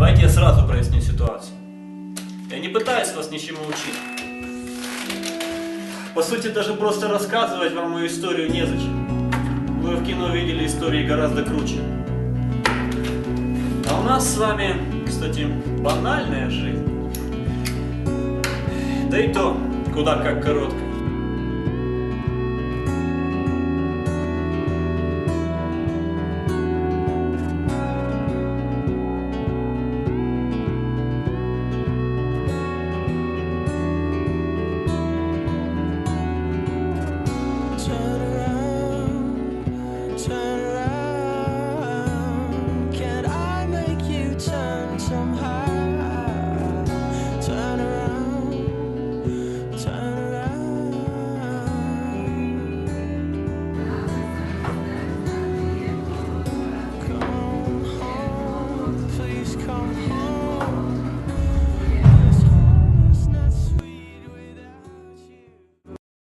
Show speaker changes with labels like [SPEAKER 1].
[SPEAKER 1] Давайте я сразу проясню ситуацию. Я не пытаюсь вас ничему учить. По сути, даже просто рассказывать вам мою историю незачем. Вы в кино видели истории гораздо круче. А у нас с вами, кстати, банальная жизнь. Да и то, куда как короткая. somehow